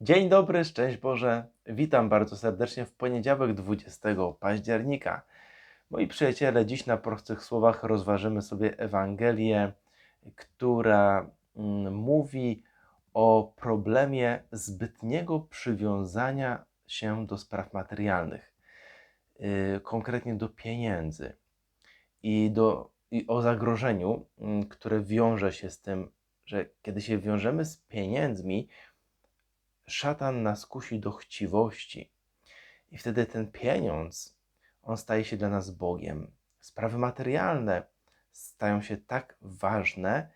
Dzień dobry, szczęść Boże. Witam bardzo serdecznie w poniedziałek 20 października. Moi przyjaciele, dziś na prostych słowach rozważymy sobie Ewangelię, która mm, mówi o problemie zbytniego przywiązania się do spraw materialnych, yy, konkretnie do pieniędzy i, do, i o zagrożeniu, mm, które wiąże się z tym, że kiedy się wiążemy z pieniędzmi, szatan nas kusi do chciwości. I wtedy ten pieniądz, on staje się dla nas Bogiem. Sprawy materialne stają się tak ważne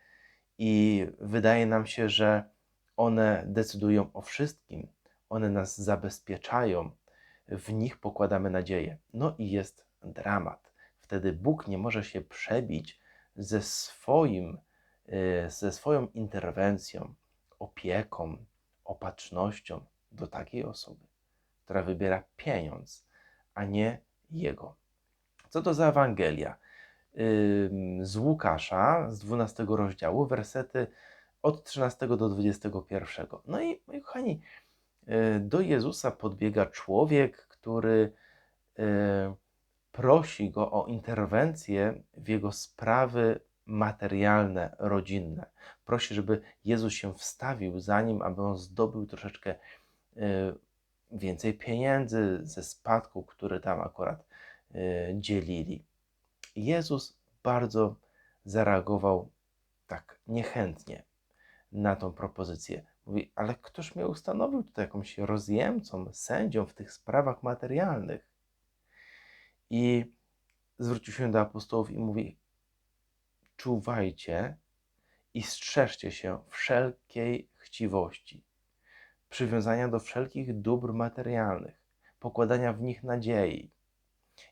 i wydaje nam się, że one decydują o wszystkim. One nas zabezpieczają, w nich pokładamy nadzieję. No i jest dramat. Wtedy Bóg nie może się przebić ze swoim, y, ze swoją interwencją, opieką, opatrznością do takiej osoby, która wybiera pieniądz, a nie jego. Co to za Ewangelia? Z Łukasza, z 12 rozdziału, wersety od 13 do 21. No i, moi kochani, y, do Jezusa podbiega człowiek, który y, prosi go o interwencję w jego sprawy materialne, rodzinne. Prosi, żeby Jezus się wstawił za nim, aby on zdobył troszeczkę y, więcej pieniędzy ze spadku, który tam akurat y, dzielili. Jezus bardzo zareagował tak niechętnie na tą propozycję. Mówi, ale ktoś mnie ustanowił tutaj jakąś rozjemcą, sędzią w tych sprawach materialnych. I zwrócił się do apostołów i mówi: czuwajcie i strzeżcie się wszelkiej chciwości, przywiązania do wszelkich dóbr materialnych, pokładania w nich nadziei.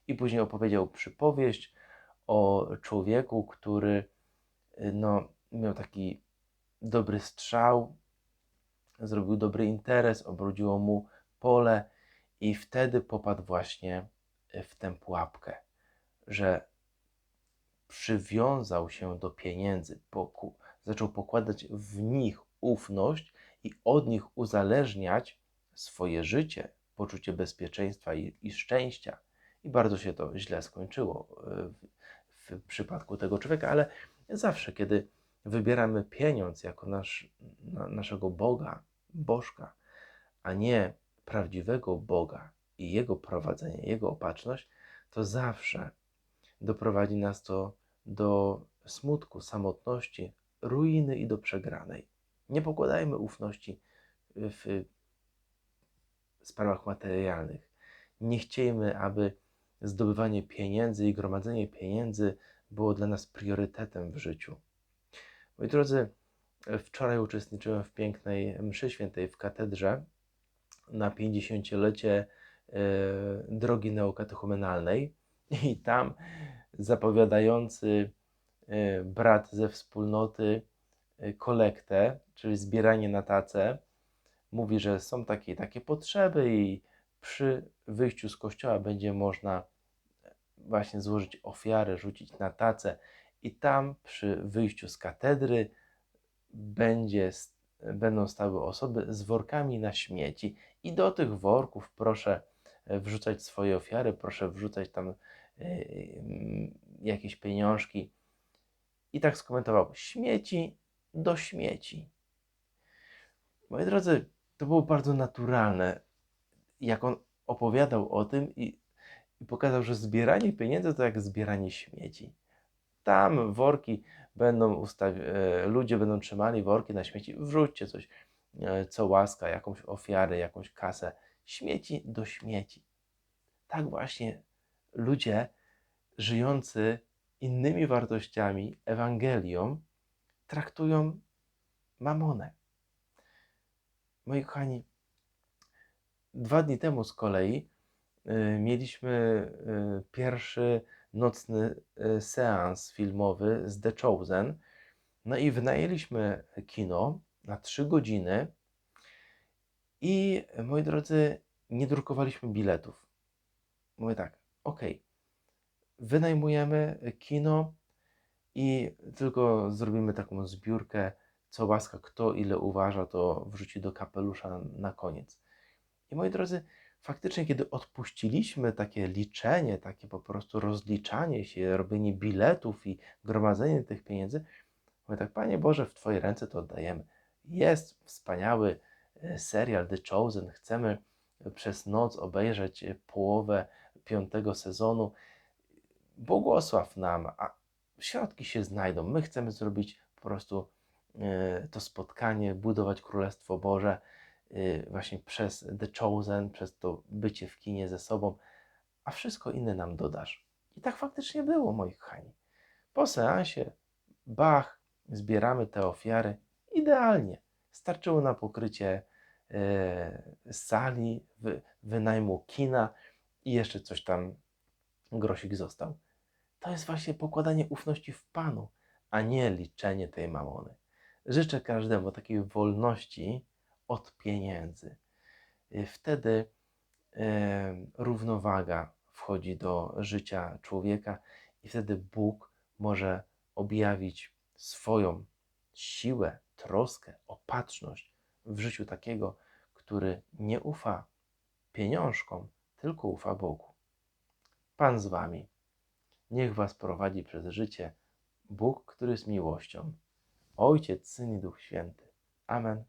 I później opowiedział przypowieść o człowieku, który no, miał taki dobry strzał, zrobił dobry interes, obrodziło mu pole i wtedy popadł właśnie w tę pułapkę, że przywiązał się do pieniędzy, poku, zaczął pokładać w nich ufność i od nich uzależniać swoje życie, poczucie bezpieczeństwa i, i szczęścia. I bardzo się to źle skończyło e, w, w przypadku tego człowieka, ale zawsze, kiedy wybieramy pieniądz jako nasz, na, naszego Boga, Bożka, a nie prawdziwego Boga i Jego prowadzenie, Jego opatrzność, to zawsze doprowadzi nas to do smutku, samotności, ruiny i do przegranej. Nie pokładajmy ufności w sprawach materialnych. Nie chciejmy, aby zdobywanie pieniędzy i gromadzenie pieniędzy było dla nas priorytetem w życiu. Moi drodzy, wczoraj uczestniczyłem w pięknej mszy świętej w katedrze na 50-lecie e, drogi neokatechumenalnej i tam zapowiadający e, brat ze wspólnoty e, kolektę, czyli zbieranie na tacę, mówi, że są takie takie potrzeby i przy wyjściu z kościoła będzie można właśnie złożyć ofiarę, rzucić na tacę i tam przy wyjściu z katedry będzie, będą stały osoby z workami na śmieci. I do tych worków proszę e, wrzucać swoje ofiary, proszę wrzucać tam jakieś pieniążki. I tak skomentował: śmieci do śmieci. Moi drodzy, to było bardzo naturalne, jak on opowiadał o tym i, i pokazał, że zbieranie pieniędzy to jak zbieranie śmieci. Tam worki będą ustawi- e, ludzie będą trzymali worki na śmieci, wrzućcie coś, e, co łaska, jakąś ofiarę, jakąś kasę. Śmieci do śmieci. Tak właśnie ludzie żyjący innymi wartościami, Ewangelią, traktują mamonę. Moi kochani, dwa dni temu z kolei y, mieliśmy y, pierwszy nocny y, seans filmowy z The Chosen. No i wynajęliśmy kino na trzy godziny i moi drodzy, nie drukowaliśmy biletów. Mówię tak, okej, okay wynajmujemy kino i tylko zrobimy taką zbiórkę co łaska, kto ile uważa, to wrzuci do kapelusza na, koniec. I moi drodzy, faktycznie, kiedy odpuściliśmy takie liczenie, takie po prostu rozliczanie się, robienie biletów i gromadzenie tych pieniędzy, mówię tak, Panie Boże, w Twoje ręce to oddajemy. Jest wspaniały e, serial The Chosen, chcemy przez noc obejrzeć połowę piątego sezonu. Błogosław nam, a środki się znajdą. My chcemy zrobić po prostu e, to spotkanie, budować Królestwo Boże y, właśnie przez The Chosen, przez to bycie w kinie ze sobą, a wszystko inne nam dodasz. I tak faktycznie było, moi kochani. Po seansie, bach, zbieramy te ofiary idealnie. Starczyło na pokrycie e, sali, wy, wynajmu kina i jeszcze coś tam grosik został. To jest właśnie pokładanie ufności w Panu, a nie liczenie tej mamony. Życzę każdemu takiej wolności od pieniędzy. Y, Wtedy e, równowaga wchodzi do życia człowieka i wtedy Bóg może objawić swoją siłę, troskę, opatrzność w życiu takiego, który nie ufa pieniążkom, tylko ufa Bogu. Pan z wami. Niech was prowadzi przez życie Bóg, który jest miłością. Ojciec, Syn i Duch Święty. Amen.